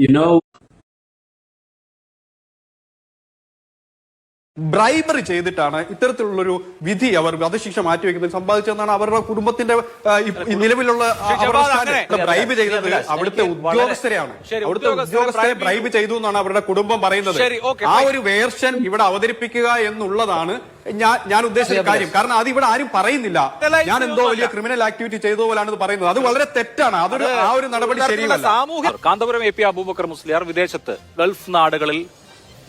you know bribery ചെയ്തിട്ടാണ് ഇത്തരത്തിലുള്ളൊരു വിധി അവർ വധശിക്ഷ മാറ്റിവെക്കുന്നത് സമ്പാദിച്ചതെന്നാണ് അവരുടെ കുടുംബത്തിന്റെ നിലവിലുള്ള ബ്രൈബ് ചെയ്തത് അവിടുത്തെ ഉദ്യോഗസ്ഥരെയാണ്. അവിടുത്തെ ഉദ്യോഗസ്ഥരെ ബ്രൈബ് ചെയ്തു. എന്നാണ് അവരുടെ കുടുംബം പറയുന്നത്. ആ ഒരു വേർഷൻ ഇവിടെ അവതരിപ്പിക്കുക എന്നുള്ളതാണ് ഞാൻ ഞാൻ ഉദ്ദേശിച്ച കാര്യം. കാരണം അത് ഇവിടെ ആരും പറയുന്നില്ല. ഞാൻ എന്തോ വലിയ ക്രിമിനൽ ആക്ടിവിറ്റി ചെയ്ത പോലാണ് പറയുന്നത്. അത് വളരെ തെറ്റാണ്. അതൊരു ആ ഒരു നടപടി ശരിയല്ല. സാമൂഹ്യ കാന്തപുരം എ പി അബൂബക്കർ മുസ്ലിയാർ വിദേശത്ത് ഗൾഫ് നാടുകളിൽ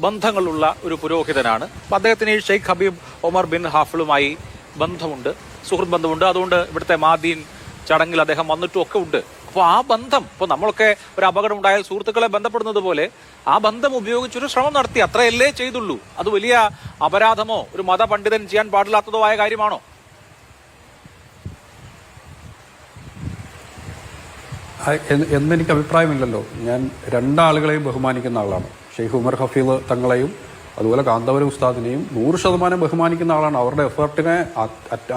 ബന്ധങ്ങളുള്ള ഒരു പുരോഹിതനാണ്. അദ്ദേഹത്തിന് ഈ ഷെയ്ഖ് ഹബീബ് ഒമർ ബിൻ ഹാഫിളുമായി ബന്ധമുണ്ട് സുഹൃത്ത് ബന്ധമുണ്ട്. അതുകൊണ്ട് ഇവിടുത്തെ മാദീൻ ചടങ്ങിൽ അദ്ദേഹം വന്നിട്ടും ഒക്കെ ഉണ്ട്. അപ്പോൾ ആ ബന്ധം ഇപ്പോൾ നമ്മളൊക്കെ ഒരു അപകടം ഉണ്ടായാൽ സുഹൃത്തുക്കളെ ബന്ധപ്പെടുന്നത് പോലെ ആ ബന്ധം ഉപയോഗിച്ചൊരു ശ്രമം നടത്തി അത്രയല്ലേ ചെയ്തുള്ളൂ. അത് വലിയ അപരാധമോ ഒരു മതപണ്ഡിതൻ ചെയ്യാൻ പാടില്ലാത്തതോ ആയ കാര്യമാണോ എന്നെനിക്ക് അഭിപ്രായമില്ലല്ലോ. ഞാൻ രണ്ടാളുകളെയും ബഹുമാനിക്കുന്ന ആളാണ്. ഷെയ്ഖ് ഉമർ ഹഫീദ് തങ്ങളെയും അതുപോലെ കാന്തപുരം ഉസ്താദിനെയും നൂറ് ശതമാനം ബഹുമാനിക്കുന്ന ആളാണ്. അവരുടെ എഫേർട്ടിനെ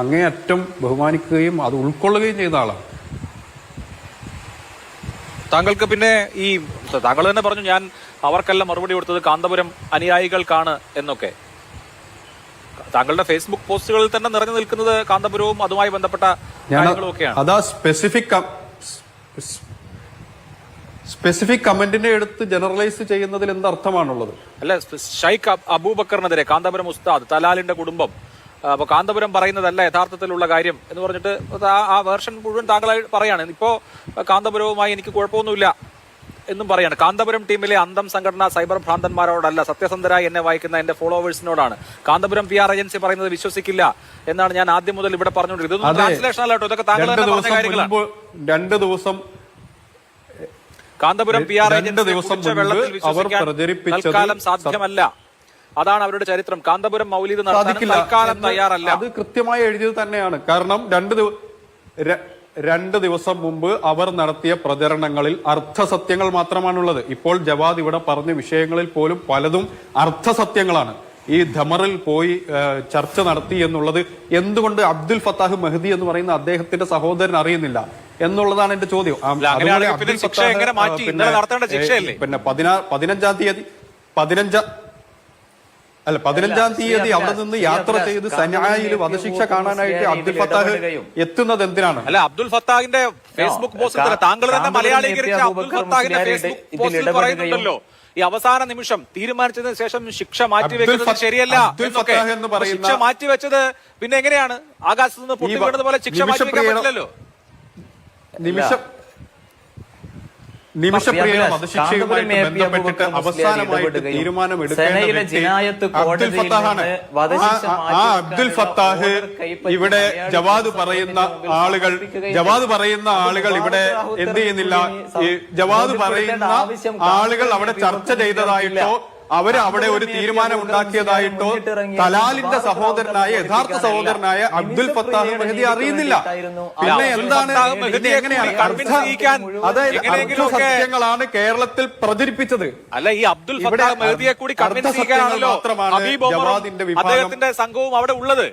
അങ്ങേയറ്റം ബഹുമാനിക്കുകയും അത് ഉൾക്കൊള്ളുകയും ചെയ്യുന്ന ആളാണ്. താങ്കൾക്ക് പിന്നെ ഈ താങ്കൾ തന്നെ പറഞ്ഞു ഞാൻ അവർക്കെല്ലാം മറുപടി കൊടുത്തത് കാന്തപുരം അനുയായികൾക്കാണ് എന്നൊക്കെ. താങ്കളുടെ ഫേസ്ബുക്ക് പോസ്റ്റുകളിൽ തന്നെ നിറഞ്ഞു നിൽക്കുന്നത് കാന്തപുരവും അതുമായി ബന്ധപ്പെട്ട കാര്യങ്ങളും ഒക്കെയാണ് അതാ സ്പെസിഫിക് സ്പെസിഫിക് കമന്റിനെ എടുത്ത് ജനറലൈസ് ചെയ്യുന്നതിൽ എന്ത് അർത്ഥമാണുള്ളത് അല്ല ഷൈഖ് അബൂബക്കറിനെതിരെ കാന്തപുരം ഉസ്താദ് തലാലിന്റെ കുടുംബം അപ്പോൾ അപ്പൊ കാന്തപുരം പറയുന്നതല്ല യഥാർത്ഥത്തിലുള്ള കാര്യം എന്ന് പറഞ്ഞിട്ട് ആ- വേർഷൻ മുഴുവൻ താങ്കളായി പറയാണ്. ഇപ്പോ കാന്തപുരവുമായി എനിക്ക് കുഴപ്പമൊന്നുമില്ല എന്നും പറയാണ്. കാന്തപുരം ടീമിലെ അന്തം സംഘടന സൈബർ ഭ്രാന്തന്മാരോടല്ല സത്യസന്ധരായി എന്നെ വായിക്കുന്ന എന്റെ ഫോളോവേഴ്സിനോടാണ്. കാന്തപുരം പി ആർ ഏജൻസി പറയുന്നത് വിശ്വസിക്കില്ല എന്നാണ് ഞാൻ ആദ്യം മുതൽ ഇവിടെ പറഞ്ഞുകൊണ്ടിരുന്നത് ഇതൊന്നും ട്രാൻസ്ലേഷൻ അല്ലട്ടോ ഇതൊക്കെ താങ്കൾ രണ്ട് ദിവസം കാര്യങ്ങളാണ് മുൻപ് രണ്ട് ദിവസം കാന്തപുരം പി ആർ രണ്ട് ദിവസം വെള്ളത്തിൽ അവർ വിശ്വസിക്കാൻ തൽക്കാലം സാധ്യമല്ല. അതാണ് അവരുടെ ചരിത്രം. കാന്തപുരം മൗലിക നടത്താൻ തൽക്കാലം തയ്യാറല്ല. അത് കൃത്യമായി എഴുതിയത് തന്നെയാണ്. കാരണം രണ്ട് രണ്ട് ദിവസം മുമ്പ് അവർ നടത്തിയ പ്രചരണങ്ങളിൽ അർത്ഥസത്യങ്ങൾ മാത്രമാണുള്ളത്. ഇപ്പോൾ ജവാദ് ഇവിടെ പറഞ്ഞ വിഷയങ്ങളിൽ പോലും പലതും അർത്ഥസത്യങ്ങളാണ്. ഈ ധമറിൽ പോയി ചർച്ച നടത്തി എന്നുള്ളത് എന്തുകൊണ്ട് അബ്ദുൽ ഫത്താഹ് മെഹദി എന്ന് പറയുന്ന അദ്ദേഹത്തിന്റെ സഹോദരൻ അറിയുന്നില്ല. എന്നുള്ളതാണ് എന്റെ ചോദ്യം. പിന്നെ ശിക്ഷ എങ്ങനെ മാറ്റി? ആ, ഇന്നലെ ശിക്ഷയല്ലേ? പിന്നെ പതിനാ പതിനഞ്ചാം തീയതി പതിനഞ്ച അല്ല പതിനഞ്ചാം തീയതി അവിടെ നിന്ന് യാത്ര ചെയ്ത് സനായിൽ വധശിക്ഷ കാണാനായിട്ട് അബ്ദുൽ ഫത്താഹ് എത്തുന്നത് എന്തിനാണ്? അല്ല അബ്ദുൽ ഫത്താഹിന്റെ ഫേസ്ബുക്ക് പോസ്റ്റ് താങ്കൾ തന്നെ മലയാളീകരിച്ച അബ്ദുൽ ഫത്താഹിന്റെ ഫേസ്ബുക്ക് പോസ്റ്റ് പോസ്റ്റിൽ പറയുന്നുണ്ടല്ലോ ഈ അവസാന നിമിഷം തീരുമാനിച്ചതിന് ശേഷം ശിക്ഷ മാറ്റി വെക്കുന്നത് ശരിയല്ല ശിക്ഷ മാറ്റിവെച്ചത് പിന്നെ എങ്ങനെയാണ്? ആകാശത്ത് നിന്ന് പൊട്ടി വീണത് പോലെ ശിക്ഷ മാറ്റി വെക്കാൻ പറ്റില്ലല്ലോ. നിമിഷം സെനയിലെ ജിനായത്ത് അബ്ദുൽ ഫത്താഹ് ഇവിടെ ജവാദ് പറയുന്ന ആളുകൾ ജവാദ് പറയുന്ന ആളുകൾ ഇവിടെ എന്ത് ചെയ്യുന്നില്ല? ജവാദ് പറയുന്ന ആളുകൾ അവിടെ ചർച്ച ചെയ്തതായിട്ടോ അവർ അവിടെ ഒരു തീരുമാനം ഉണ്ടാക്കിയതായിട്ടോ തലാലിന്റെ സഹോദരനായ യഥാർത്ഥ സഹോദരനായ അബ്ദുൽ ഫത്താഹ് മെഹദി അറിയുന്നില്ല. പിന്നെ എന്താണ് എങ്ങനെയാണ് അതായത് സത്യങ്ങളാണ് കേരളത്തിൽ പ്രചരിപ്പിച്ചത്. അല്ല ഈ അബ്ദുൽ ഫത്താഹ് മെഹദിയെ കൂടി മാത്രമാണ് ജവാദിന്റെ വിഭാഗം. അദ്ദേഹത്തിന്റെ സംഘവും അവിടെ ഉള്ളത്.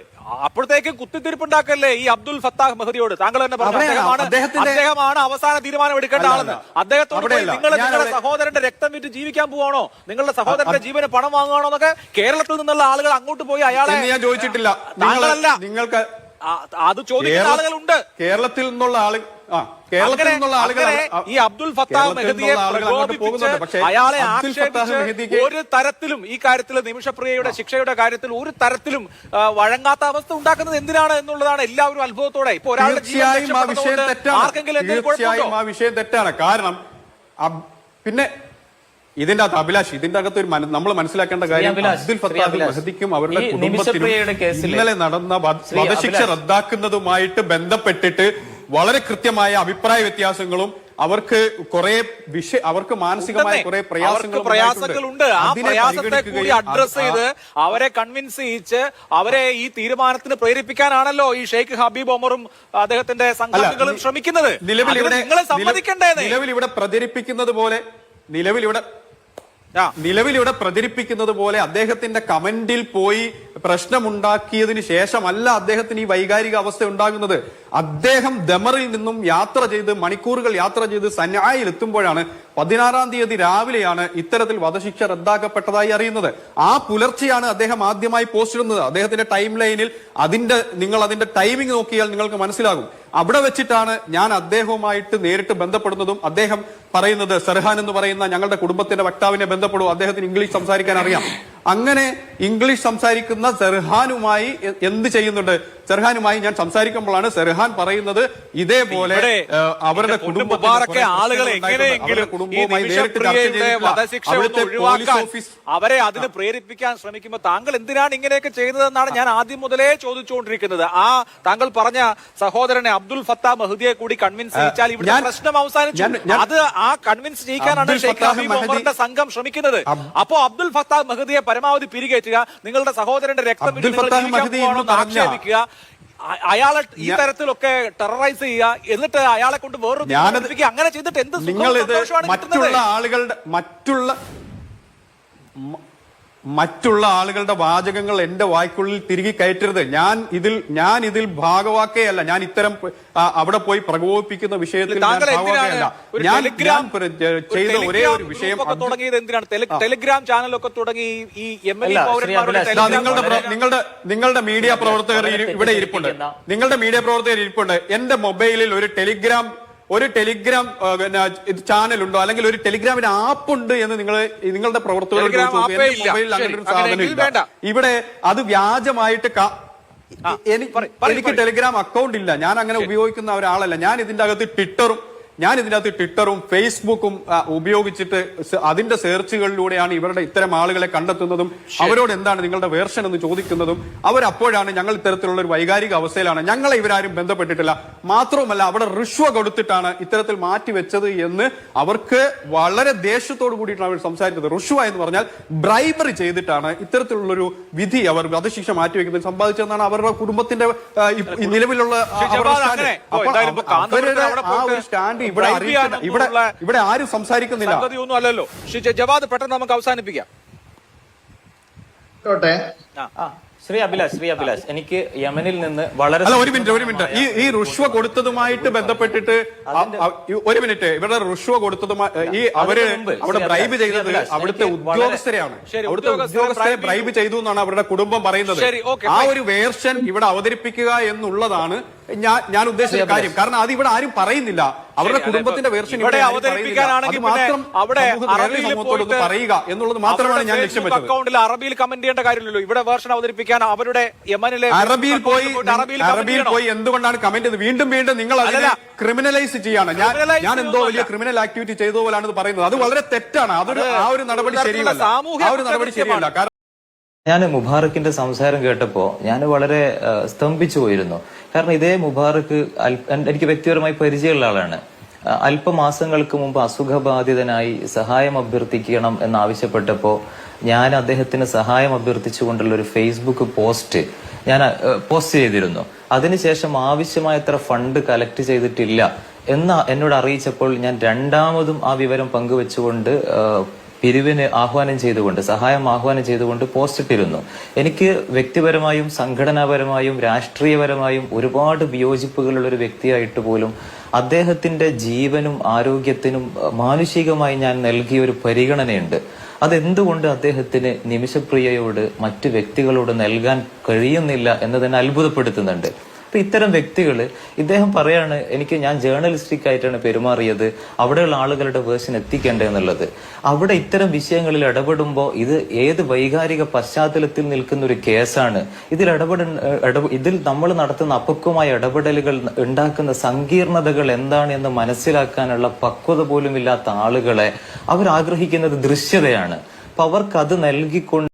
അപ്പോഴത്തേക്കും കുത്തിത്തിരിപ്പുണ്ടാക്കല്ലേ ഈ അബ്ദുൽ ഫത്താഹ് മെഹദിയോട്? താങ്കൾ തന്നെ പറഞ്ഞു അദ്ദേഹമാണ് അദ്ദേഹമാണ് അവസാന തീരുമാനം എടുക്കേണ്ട ആളെന്ന്. അദ്ദേഹത്തോട് നിങ്ങൾ നിങ്ങളുടെ സഹോദരന്റെ രക്തം വിറ്റ് ജീവിക്കാൻ പോവാണോ? നിങ്ങളുടെ സഹോദരന്റെ ജീവന് പണം വാങ്ങുകയാണോ എന്നൊക്കെ കേരളത്തിൽ നിന്നുള്ള ആളുകൾ അങ്ങോട്ട് പോയി അയാളെ ഞാൻ ചോദിച്ചിട്ടില്ല. താങ്കളല്ല. നിങ്ങൾക്ക് അത് ചോദിക്കുന്ന ആളുകളുണ്ട്. കേരളത്തിൽ നിന്നുള്ള ആൾ ആ കേരളത്തിൽ നിന്നുള്ള ആളുകൾ അങ്ങനെ ഈ അബ്ദുൽ ഫത്താഹ് മെഹദിയെ ആളുകൾ അയാളെ ആക്ഷേപിച്ച് ഒരു തരത്തിലും ഈ കാര്യത്തിൽ നിമിഷപ്രിയയുടെ ശിക്ഷയുടെ കാര്യത്തിൽ ഒരു തരത്തിലും വഴങ്ങാത്ത അവസ്ഥ ഉണ്ടാക്കുന്നത് എന്തിനാണ് എന്നുള്ളതാണ് എല്ലാവരും അത്ഭുതത്തോടെ. ഇപ്പൊ ഒരാളുടെ തീർച്ചയായും ആ വിഷയം തെറ്റാണ്. കാരണം പിന്നെ ഇതിന്റെ അകത്ത് അഭിലാഷ് ഇതിന്റെ അകത്ത് ഒരു നമ്മൾ മനസ്സിലാക്കേണ്ട കാര്യം അബ്ദുൽ ഫത്താഹ് മഹദിക്കും അവരുടെ കുടുംബത്തിനും ഇന്നലെ നടന്ന വധ- വധശിക്ഷ റദ്ദാക്കുന്നതുമായിട്ട് ബന്ധപ്പെട്ടിട്ട് വളരെ കൃത്യമായ അഭിപ്രായ വ്യത്യാസങ്ങളും അവർക്ക് കുറെ വിഷയ അവർക്ക് മാനസികമായ. കുറെ പ്രയാസങ്ങൾ പ്രയാസങ്ങളുണ്ട്. ആ പ്രയാസത്തെ കൂടി അഡ്രസ് ചെയ്ത് അവരെ കൺവിൻസ് ചെയ്യിച്ച് അവരെ ഈ തീരുമാനത്തിന് പ്രേരിപ്പിക്കാനാണല്ലോ ഈ ഷെയ്ഖ് ഹബീബ് ഒമറും അദ്ദേഹത്തിന്റെ സംഘടനകളും ശ്രമിക്കുന്നത്. നിലവിൽ ഇവിടെ നിലവിൽ ഇവിടെ പ്രചരിപ്പിക്കുന്നത് പോലെ നിലവിൽ ഇവിടെ പ്രചരിപ്പിക്കുന്നത് പോലെ അദ്ദേഹത്തിന്റെ കമന്റിൽ പോയി പ്രശ്നമുണ്ടാക്കിയതിന് ശേഷമല്ല അദ്ദേഹത്തിന് ഈ വൈകാരിക അവസ്ഥ ഉണ്ടാകുന്നത്. അദ്ദേഹം ദമറിൽ നിന്നും യാത്ര ചെയ്ത് മണിക്കൂറുകൾ യാത്ര ചെയ്ത് സന്നായിൽ എത്തുമ്പോഴാണ് പതിനാറാം തീയതി രാവിലെയാണ് ഇത്തരത്തിൽ വധശിക്ഷ റദ്ദാക്കപ്പെട്ടതായി അറിയുന്നത്. ആ പുലർച്ചെയാണ് അദ്ദേഹം ആദ്യമായി പോസ്റ്റ് ഇടുന്നത്. അദ്ദേഹത്തിന്റെ ടൈം ലൈനിൽ അതിന്റെ നിങ്ങൾ അതിന്റെ ടൈമിംഗ് നോക്കിയാൽ നിങ്ങൾക്ക് മനസ്സിലാകും. അവിടെ വെച്ചിട്ടാണ് ഞാൻ അദ്ദേഹവുമായിട്ട് നേരിട്ട് ബന്ധപ്പെടുന്നതും അദ്ദേഹം പറയുന്നത്. സെർഹാൻ എന്ന് പറയുന്ന ഞങ്ങളുടെ കുടുംബത്തിന്റെ വക്താവിനെ ബന്ധപ്പെടും അദ്ദേഹത്തിന് ഇംഗ്ലീഷ് സംസാരിക്കാൻ അറിയാം. അങ്ങനെ ഇംഗ്ലീഷ് സംസാരിക്കുന്ന സെർഹാനുമായി എന്ത് ചെയ്യുന്നുണ്ട്? സെർഹാനുമായി ഞാൻ സംസാരിക്കുമ്പോഴാണ് സെർഹാൻ പറയുന്നത് ഇതേപോലെ അവരുടെ ആളുകൾ എങ്ങനെയെങ്കിലും ഓഫീസ് അവരെ അതിന് പ്രേരിപ്പിക്കാൻ ശ്രമിക്കുമ്പോൾ താങ്കൾ എന്തിനാണ് ഇങ്ങനെയൊക്കെ ചെയ്യുന്നതെന്നാണ് ഞാൻ ആദ്യം മുതലേ ചോദിച്ചുകൊണ്ടിരിക്കുന്നത്. ആ താങ്കൾ പറഞ്ഞ സഹോദരനെ അബ്ദുൽ ഫത്താ മഹദിയെ കൂടി കൺവിൻസ് ചെയ്യിച്ചാൽ ഇവിടെ പ്രശ്നം അവസാനിച്ചു. അത് ആ കൺവിൻസ് ചെയ്യിക്കാനാണ് ഷെയ്ഖ് ഹബീബ് സംഘം ശ്രമിക്കുന്നത്. അപ്പോ അബ്ദുൽ ഫത്താ മഹദിയെ പരമാവധി പിരികേറ്റുക നിങ്ങളുടെ സഹോദരന്റെ രക്തം ഫത്താഹ് ആക്ഷേപിക്കുക അയാളെ ഈ തരത്തിലൊക്കെ ടെററൈസ് ചെയ്യുക എന്നിട്ട് അയാളെ കൊണ്ട് വേറൊരു അങ്ങനെ ചെയ്തിട്ട് എന്ത് നിങ്ങൾ മറ്റുള്ള ആളുകളുടെ മറ്റുള്ള മറ്റുള്ള ആളുകളുടെ വാചകങ്ങൾ എന്റെ വായ്ക്കുള്ളിൽ തിരികെ കയറ്റരുത്. ഞാൻ ഇതിൽ ഞാൻ ഇതിൽ ഭാഗവാക്കയല്ല. ഞാൻ ഇത്തരം അവിടെ പോയി പ്രകോപിപ്പിക്കുന്ന വിഷയത്തിൽ ഞാൻ ചെയ്ത ഒരേ ഒരു വിഷയം ടെലിഗ്രാം ചാനലൊക്കെ തുടങ്ങി ഈ അല്ല, നിങ്ങളുടെ നിങ്ങളുടെ നിങ്ങളുടെ മീഡിയ പ്രവർത്തകർ ഇവിടെ ഇരിപ്പുണ്ട്. നിങ്ങളുടെ മീഡിയ പ്രവർത്തകർ ഇരിപ്പുണ്ട്. എന്റെ മൊബൈലിൽ ഒരു ടെലിഗ്രാം ഒരു ടെലിഗ്രാം പിന്നെ ചാനൽ ഉണ്ടോ അല്ലെങ്കിൽ ഒരു ടെലിഗ്രാമിന് ആപ്പ് ഉണ്ട് എന്ന് നിങ്ങൾ നിങ്ങളുടെ പ്രവർത്തകരോട് ആപ്പേ ഇല്ല. മൊബൈലിൽ അങ്ങനെ ഒരു സാധനം ഇല്ല. ഇവിടെ അത് വ്യാജമായിട്ട് എനിക്ക് ടെലിഗ്രാം അക്കൗണ്ട് ഇല്ല. ഞാൻ അങ്ങനെ ഉപയോഗിക്കുന്ന ഒരാളല്ല. ഞാൻ ഇതിന്റെ അകത്ത് ട്വിറ്ററും ഞാൻ ഇതിനകത്ത് ട്വിറ്ററും ഫേസ്ബുക്കും ഉപയോഗിച്ചിട്ട് അതിന്റെ സെർച്ചുകളിലൂടെയാണ് ഇവരുടെ ഇത്തരം ആളുകളെ കണ്ടെത്തുന്നതും അവരോട് എന്താണ് നിങ്ങളുടെ വേർഷൻ എന്ന് ചോദിക്കുന്നതും അവരപ്പോഴാണ് ഞങ്ങൾ ഇത്തരത്തിലുള്ള ഒരു വൈകാരിക അവസ്ഥയിലാണ്. ഞങ്ങളെ ഇവരാരും ബന്ധപ്പെട്ടിട്ടില്ല. മാത്രവുമല്ല അവിടെ റിഷ്വ കൊടുത്തിട്ടാണ് ഇത്തരത്തിൽ മാറ്റിവെച്ചത് എന്ന് അവർക്ക് വളരെ ദേഷ്യത്തോട് കൂടിയിട്ടാണ് അവർ സംസാരിച്ചത്. റുഷ്വ എന്ന് പറഞ്ഞാൽ ബ്രൈബറി ചെയ്തിട്ടാണ് ഇത്തരത്തിലുള്ള ഒരു വിധി അവർ വധശിക്ഷ മാറ്റിവെക്കുന്നത് സമ്പാദിച്ചതെന്നാണ് അവരുടെ കുടുംബത്തിന്റെ നിലവിലുള്ള സ്റ്റാൻഡ്. ഇവിടെ ഇവിടെ ഇവിടെ ആരും സംസാരിക്കുന്നില്ല. സംഗതിയൊന്നും അല്ലല്ലോ. ജവാദ് പെട്ടെന്ന് നമുക്ക് അവസാനിപ്പിക്കാം. ശ്രീ അഭിലാഷ് ശ്രീ അഭിലാഷ് എനിക്ക് യമനിൽ നിന്ന് വളരെ അല്ല ഒരു മിനിറ്റ് ഒരു മിനിറ്റ്. ഈ ഈ റുഷ്വ കൊടുത്തതുമായിട്ട് ബന്ധപ്പെട്ടിട്ട് ഒരു മിനിറ്റ്. ഇവരുടെ റുഷ്വ കൊടുത്തതുമായി ഈ അവർ അവിടെ ബ്രൈബ് ചെയ്തത് അവിടുത്തെ ഉദ്യോഗസ്ഥരെയാണ്. അവിടുത്തെ ഉദ്യോഗസ്ഥരെ ബ്രൈബ് ചെയ്തു. എന്നാണ് അവരുടെ കുടുംബം പറയുന്നത്. ആ ഒരു വേർഷൻ ഇവിടെ അവതരിപ്പിക്കുക എന്നുള്ളതാണ് ഞാൻ ഞാൻ ഉദ്ദേശിച്ച കാര്യം. കാരണം അത് ഇവിടെ ആരും പറയുന്നില്ല. അവരുടെ കുടുംബത്തിന്റെ വേർഷൻ ഇവിടെ. അവതരിപ്പിക്കാനാണെങ്കിൽ മാത്രം അവിടെ പറയുക എന്നുള്ളത് മാത്രമാണ് ഞാൻ ലക്ഷ്യം വെച്ചത് അക്കൗണ്ടിൽ അറബിയിൽ കമന്റ് ചെയ്യേണ്ട കാര്യമില്ലല്ലോ. ഇവിടെ വേർഷൻ അവതരിപ്പിക്കാൻ അവരുടെ യമനിലെ അറബിയിൽ പോയി അറബിയിൽ അറബിയിൽ പോയി എന്തുകൊണ്ടാണ് കമന്റ് വീണ്ടും വീണ്ടും നിങ്ങൾ അതിനെ ക്രിമിനലൈസ് ചെയ്യാണ്. ഞാൻ ഞാൻ എന്തോ വലിയ ക്രിമിനൽ ആക്ടിവിറ്റി ചെയ്ത പോലാണ് ഇത് പറയുന്നത്. അത് വളരെ തെറ്റാണ്. അതൊരു ആ ഒരു നടപടി ശരിയല്ല. സാമൂഹ്യ ആ ഒരു നടപടി ശരിയല്ല. കാരണം ഞാൻ മുബാറക്കിന്റെ സംസാരം കേട്ടപ്പോ ഞാൻ വളരെ സ്തംഭിച്ചു പോയിരുന്നു. കാരണം ഇതേ മുബാറക്ക് എനിക്ക് വ്യക്തിപരമായി പരിചയമുള്ള ആളാണ്. അല്പമാസങ്ങൾക്ക് മുമ്പ് അസുഖബാധിതനായി സഹായം അഭ്യർത്ഥിക്കണം എന്നാവശ്യപ്പെട്ടപ്പോ ഞാൻ അദ്ദേഹത്തിന് സഹായം അഭ്യർത്ഥിച്ചുകൊണ്ടുള്ള ഒരു ഫേസ്ബുക്ക് പോസ്റ്റ് ഞാൻ പോസ്റ്റ് ചെയ്തിരുന്നു. അതിനുശേഷം ആവശ്യമായത്ര ഫണ്ട് കളക്ട് ചെയ്തിട്ടില്ല എന്ന എന്നോട് അറിയിച്ചപ്പോൾ ഞാൻ രണ്ടാമതും ആ വിവരം പങ്കുവെച്ചുകൊണ്ട് പിരിവിന് ആഹ്വാനം ചെയ്തുകൊണ്ട് സഹായം ആഹ്വാനം ചെയ്തുകൊണ്ട് പോസ്റ്റ് ഇട്ടിരുന്നു. എനിക്ക് വ്യക്തിപരമായും സംഘടനാപരമായും രാഷ്ട്രീയപരമായും ഒരുപാട് വിയോജിപ്പുകളുള്ള ഒരു വ്യക്തിയായിട്ട് പോലും അദ്ദേഹത്തിന്റെ ജീവനും ആരോഗ്യത്തിനും മാനുഷികമായി ഞാൻ നൽകിയ ഒരു പരിഗണനയുണ്ട്. അതെന്തുകൊണ്ട് അദ്ദേഹത്തിന് നിമിഷപ്രിയയോട് മറ്റു വ്യക്തികളോട് നൽകാൻ കഴിയുന്നില്ല എന്നതിനെ അത്ഭുതപ്പെടുത്തുന്നുണ്ട്? അപ്പൊ ഇത്തരം വ്യക്തികൾ ഇദ്ദേഹം പറയാണ് എനിക്ക് ഞാൻ ജേർണലിസ്റ്റിക് ആയിട്ടാണ് പെരുമാറിയത്. അവിടെയുള്ള ആളുകളുടെ വേർഷൻ എത്തിക്കേണ്ടത് എന്നുള്ളത്. അവിടെ ഇത്തരം വിഷയങ്ങളിൽ ഇടപെടുമ്പോൾ ഇത് ഏത് വൈകാരിക പശ്ചാത്തലത്തിൽ നിൽക്കുന്ന ഒരു കേസാണ്. ഇതിൽ ഇടപെട ഇതിൽ നമ്മൾ നടത്തുന്ന അപക്വമായ ഇടപെടലുകൾ ഉണ്ടാക്കുന്ന സങ്കീർണതകൾ എന്താണ് എന്ന് മനസ്സിലാക്കാനുള്ള പക്വത പോലും ഇല്ലാത്ത ആളുകളെ അവർ ആഗ്രഹിക്കുന്നത് ദൃശ്യതയാണ്. അപ്പൊ അവർക്ക് അത് നൽകിക്കൊണ്ട്